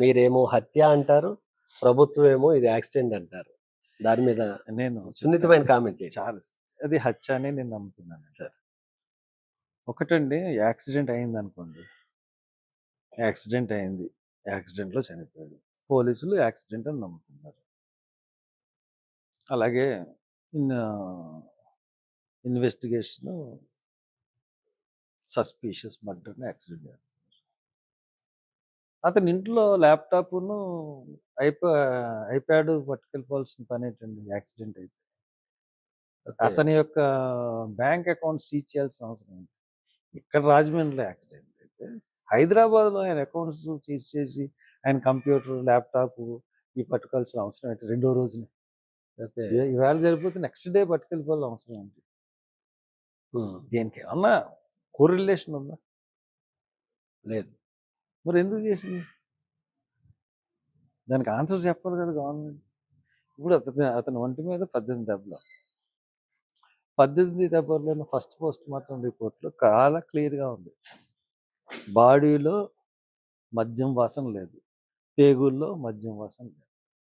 మీరేమో హత్య అంటారు ప్రభుత్వం ఏమో ఇది యాక్సిడెంట్ అంటారు. దాని మీద నేను సున్నితమైన కామెంట్ చాలా అది హత్య అని నేను నమ్ముతున్నాను సరే. ఒకటండి యాక్సిడెంట్ అయింది అనుకోండి యాక్సిడెంట్ అయింది. యాక్సిడెంట్లో చనిపోయాడు. పోలీసులు యాక్సిడెంట్ అని నమ్ముతున్నారు. అలాగే ఇన్ ఇన్వెస్టిగేషన్ సస్పీషియస్ మర్డర్ని యాక్సిడెంట్ చేస్తున్నారు అతని ఇంట్లో ల్యాప్టాప్ను ఐపా ఐప్యాడ్ పట్టుకెళ్ళిపోవాల్సిన పని ఏంటండి యాక్సిడెంట్ అయితే. అతని యొక్క బ్యాంక్ అకౌంట్ సీజ్ చేయాల్సిన అవసరం ఉంది. ఇక్కడ రాజమండ్రిలో యాక్సిడెంట్ అయితే హైదరాబాద్లో ఆయన అకౌంట్స్ సీజ్ చేసి ఆయన కంప్యూటర్ ల్యాప్టాప్ ఇవి పట్టుకోవాల్సిన అవసరం ఏంటి రెండో రోజున. ఓకే. ఇవే- ఈవేళ జరిగిపోతే నెక్స్ట్ డే పట్టుకెళ్ళిపోవాల్సిన అవసరం ఏంటి దేనికి ఏమన్నా కోరిలేషన్ ఉందా? లేదు. మరి ఎందుకు చేసింది? దానికి ఆన్సర్ చెప్పాలి కదా గవర్నమెంట్. ఇప్పుడు అతని అతని ఒంటి మీద పద్దెనిమిది దెబ్బలు. పద్దెనిమిది దెబ్బలను ఫస్ట్ పోస్ట్ మార్టం రిపోర్ట్లో చాలా క్లియర్గా ఉంది. బాడీలో మద్యం వాసన లేదు. పేగుల్లో మద్యం వాసన లేదు.